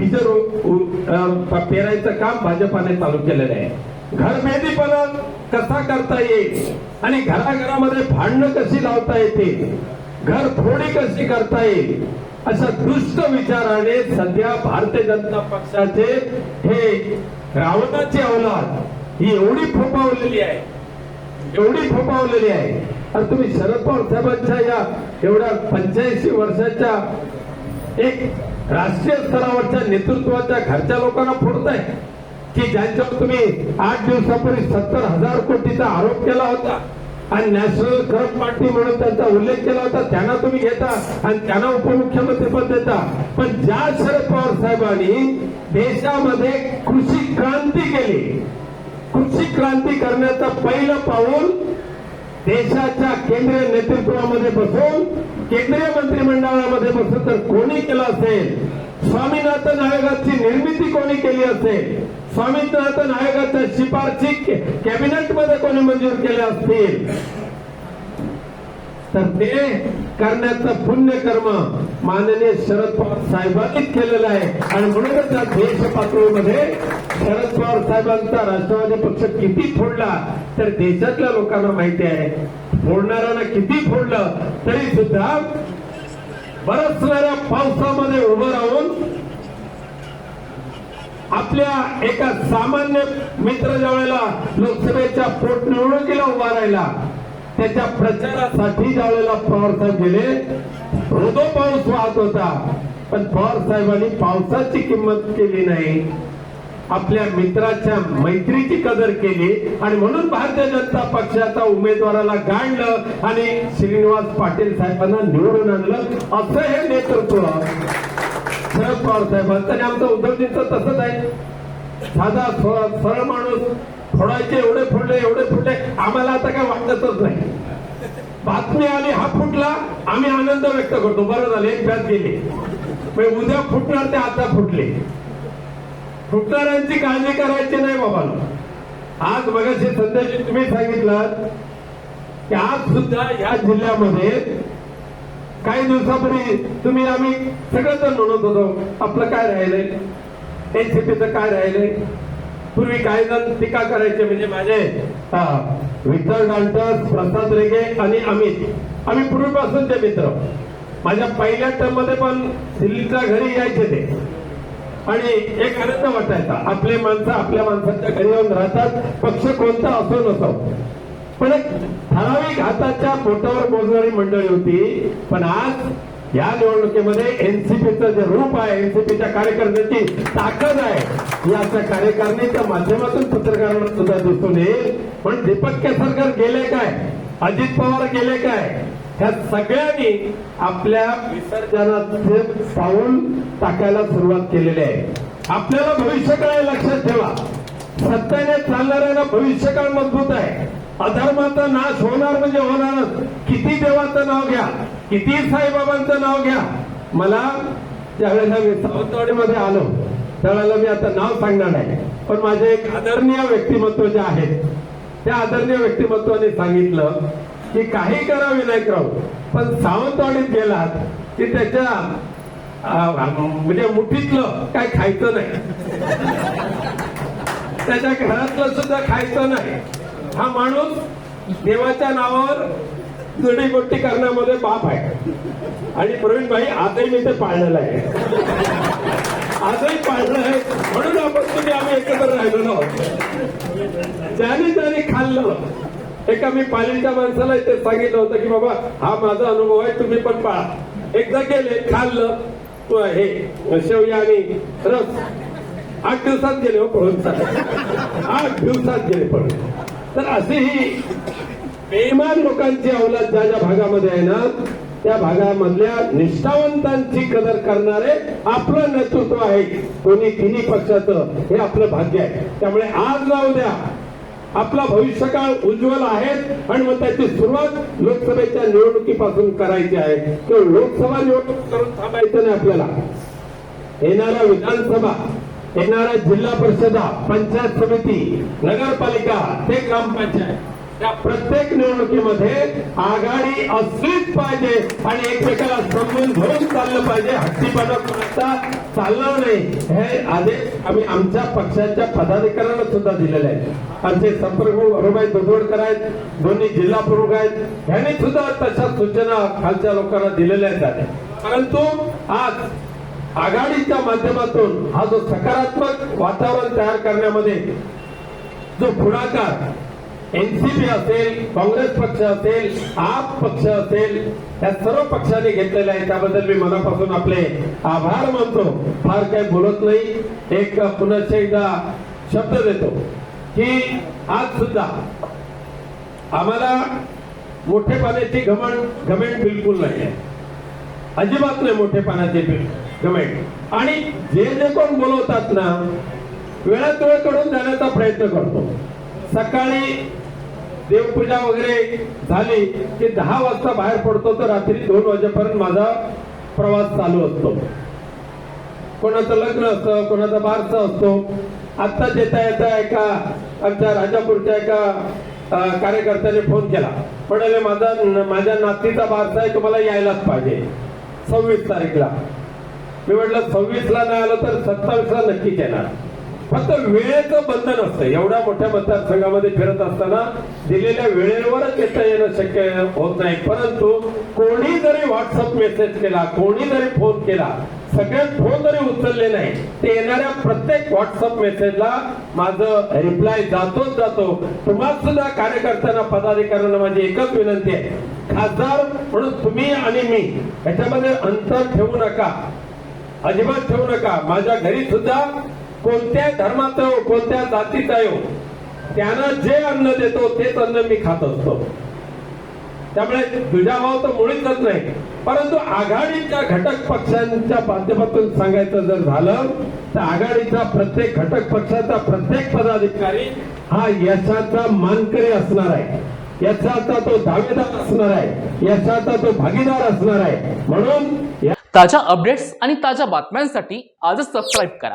भिजर पेरायचं काम भाजपाने चालू केलेलं आहे. घरभेदीपणा कसा करता येईल? आणि घराघरामध्ये भांडणं कशी लावता येतील? घर फोडी कशी करता येईल? अशा दुष्ट विचाराने सध्या भारतीय जनता पक्षाचे हे रावणाची अवलाद ही एवढी फोपावलेली आहे. एवढी फोपावलेली आहे. आणि तुम्ही शरद पवार साहेबांच्या या एवढ्या पंच्याऐंशी वर्षाच्या एक राष्ट्रीय स्तरावरच्या नेतृत्वाच्या घरच्या लोकांना फोडताय. की ज्यांच्यावर तुम्ही आठ दिवसापूर्वी सत्तर हजार कोटीचा आरोप केला होता आणि नॅशनल करप्ट पार्टी म्हणून त्यांचा उल्लेख केला होता त्यांना तुम्ही घेता आणि त्यांना उपमुख्यमंत्री पद देता. पण ज्या शरद पवार साहेबांनी देशामध्ये कृषी क्रांती केली. कृषी क्रांती करण्याचं पहिलं पाऊल देशाच्या केंद्रीय नेतृत्वामध्ये बसून केंद्रीय मंत्रिमंडळामध्ये बसून तर कोणी केलं असेल? स्वामीनाथन आयोगाची निर्मिती कोणी केली असेल? स्वामीनाथन आयोगाच्या शिफारशी कॅबिनेटमध्ये कोणी मंजूर केल्या असतील? तर ते करण्याचं पुण्यकर्म माननीय शरद पवार साहेबांनीच केलेलं आहे. आणि म्हणूनच या देश पातळीमध्ये शरद पवार साहेबांचा राष्ट्रवादी पक्ष किती फोडला तर देशातल्या लोकांना माहिती आहे. फोडणाऱ्यांना किती फोडलं तरी सुद्धा बरसणाऱ्या पावसामध्ये उभं राहून आपल्या एका सामान्य मित्र ज्या वेळेला लोकसभेच्या पोटनिवडणुकीला उभा राहिला त्याच्या प्रचारासाठी ज्या वेळेला पवार साहेब गेले रोदो पाऊस वाहत होता. पण पवार साहेबांनी पावसाची किंमत केली नाही. आपल्या मित्राच्या मैत्रीची कदर केली आणि म्हणून भारतीय जनता पक्षाच्या उमेदवाराला गाडलं आणि श्रीनिवास पाटील साहेबांना निवडून आणलं. असं हे नेतृत्व शरद पवार साहेबांचं आणि आमचं उद्धवजींचं तसंच आहे. साधा सरळ माणूस फोडायचे एवढे फोडले एवढे फोडले आम्हाला आता काय वाटतच नाही. बातमी आली हा फुटला आम्ही आनंद व्यक्त करतो. बरं झालं एक बॅच गेली. म्हणजे उद्या फुटणार ते आता फुटले. फुटणाऱ्यांची काळजी करायची नाही बाबा आज मगाशी संदेश तुम्ही सांगितला की आज सुद्धा या जिल्ह्यामध्ये काही दिवसापूर्वी तुम्ही आम्ही सगळेजण म्हणत होतो आपलं काय राहिलंय? एनसीपीचं काय राहिलंय? पूर्वी काही जण टीका करायचे म्हणजे माझे विठ्ठल डांटस प्रसाद रेगे आणि अमित. आम्ही पूर्वीपासून ते मित्र. माझ्या पहिल्या टर्ममध्ये पण दिल्लीच्या घरी यायचे ते. आणि एक आनंद वाटायचा. आपले माणसं आपल्या माणसाच्या घरी येऊन राहतात. पक्ष कोणता असो नसो. पण एक ठराविक हाताच्या पोटावर मोजणारी मंडळी होती. पण आज या निवडणुकीमध्ये एनसीपीचं जे रूप आहे एनसीपीच्या कार्यकर्त्यांची ताकद आहे. याच्या कार्यकारिणीच्या माध्यमातून पत्रकारांना सुद्धा दिसून येईल. पण दीपक केसरकर गेले काय? अजित पवार गेले काय? ह्या सगळ्यांनी आपल्या विसर्जनाचे पाऊल टाकायला सुरुवात केलेली आहे. आपल्याला भविष्यकाळ लक्षात ठेवा. सत्याने चालणाऱ्यांना भविष्यकाळ मजबूत आहे. अधर्माचा नाश होणार म्हणजे होणारच. किती देवाचं नाव घ्या. किती साईबाबांचं नाव घ्या. मला ज्यावेळेला मी सावंतवाडीमध्ये आलो त्यावेळेला मी आता नाव सांगणार नाही पण माझे एक आदरणीय व्यक्तिमत्व जे आहेत त्या आदरणीय व्यक्तिमत्वाने सांगितलं की काही करा विनायकराव पण सावंतवाडीत गेलात की त्याच्या म्हणजे मुठीतलं काय खायचं नाही. त्याच्या घरातलं सुद्धा खायचं नाही. हा माणूस देवाच्या नावावर जडीबुट्टी करण्यामध्ये बाप आहे. आणि प्रवीण भाई आजही मी ते पाळलेलं आहे. आजही पाळलं आहे. म्हणून आपण तुम्ही आम्ही एकत्र राहिलेलो आहोत ज्याने त्याने खाल्लं. एका मी पालीच्या माणसाला इथे सांगितलं होतं की बाबा हा माझा अनुभव आहे तुम्ही पण पाळा. एकदा गेले खाल्लं. तो हे शेवया आणि रस. आठ दिवसात गेले हो पळून आठ दिवसात गेले पळून. तर असे ही बेमान लोकांची अवलाद ज्या ज्या भागामध्ये आहे ना त्या भागामधल्या निष्ठावंतांची कदर करणारे आपलं नेतृत्व आहे. कोणी तिन्ही पक्षाचं हे आपलं भाग्य आहे. त्यामुळे आज जाऊ द्या. आपला भविष्यकाळ उज्ज्वल आहे आणि मग त्याची सुरुवात लोकसभेच्या निवडणुकीपासून करायची आहे. किंवा लोकसभा निवडणूक करून थांबायचं नाही आपल्याला. येणाऱ्या विधानसभा येणाऱ्या जिल्हा परिषदा पंचायत समिती नगरपालिका ते ग्रामपंचायत. त्या प्रत्येक निवडणुकीमध्ये आघाडी असलीच पाहिजे आणि एकमेकाला समजून घेऊन चाललं पाहिजे. हट्टीपणा कोणाचा चालणार नाही. हे आदेश आम्ही आमच्या पक्षाच्या पदाधिकाऱ्यांना सुद्धा दिलेले आहेत. आमचे संपर्क अरुबाई दुधवडकर आहेत दोन्ही जिल्हा प्रमुख आहेत. यांनी सुद्धा तशा सूचना खालच्या लोकांना दिलेल्या आहेत. परंतु आज आघाडीच्या माध्यमातून हा जो सकारात्मक वातावरण तयार करण्यामध्ये जो पुढाकार एनसीपी असेल काँग्रेस पक्ष असेल आप पक्ष असेल या सर्व पक्षांनी घेतलेल्या आहे त्याबद्दल मी मनापासून आपले आभार मानतो. फार काही बोलत नाही. एक पुनश्च एकदा शब्द देतो की आज सुद्धा आम्हाला मोठे पाण्याची घमण घमेंट बिलकुल नाही आहे अजिबात नाही मोठे पाण्याचे घमेंट. आणि जे जे कोण बोलवतात ना वेळात वेळकडून जाण्याचा प्रयत्न करतो. सकाळी देवपूजा वगैरे झाली की दहा वाजता बाहेर पडतो तर रात्री दोन वाजेपर्यंत माझा प्रवास चालू असतो. कोणाचं लग्न असतं कोणाचा बारसा असतो आत्ताच येता येता एका आमच्या राजापूरच्या एका कार्यकर्त्याने फोन केला. म्हणाले माझा माझ्या नातीचा बारसा आहे तुम्हाला यायलाच पाहिजे. सव्वीस तारीखला. मी म्हटलं सव्वीसला नाही आलं तर सत्तावीसला नक्कीच येणार. फक्त वेळेचं बंधन असतं. एवढ्या मोठ्या मतदारसंघामध्ये फिरत असताना दिलेल्या वेळेवरच येता येणं शक्य होत नाही. परंतु कोणी जरी व्हॉट्सअप मेसेज केला कोणी जरी फोन केला सगळ्यात फोन जरी उचलले नाही ते येणाऱ्या प्रत्येक व्हॉट्सअप मेसेजला माझं रिप्लाय जातोच जातो. तुम्हाला सुद्धा कार्यकर्त्यांना पदाधिकाऱ्यांना माझी एकच विनंती आहे. खासदार म्हणून तुम्ही आणि मी याच्यामध्ये अंतर ठेवू नका. अजिबात ठेवू नका. माझ्या घरी सुद्धा कोणत्या धर्माचा हो कोणत्या जातीचा हो त्यानं जे अन्न देतो तेच अन्न मी खात असतो. त्यामुळे दुजाभाव तर मुळीच नाही. परंतु आघाडीच्या घटक पक्षांच्या माध्यमातून सांगायचं जर झालं तर आघाडीचा प्रत्येक घटक पक्षाचा प्रत्येक पदाधिकारी हा यशाचा मानकरी असणार आहे. यशाचा तो दावेदार असणार आहे. यशाचा तो भागीदार असणार आहे. म्हणून ताज्या अपडेट्स आणि ताज्या बातम्यांसाठी आजच सबस्क्राईब करा.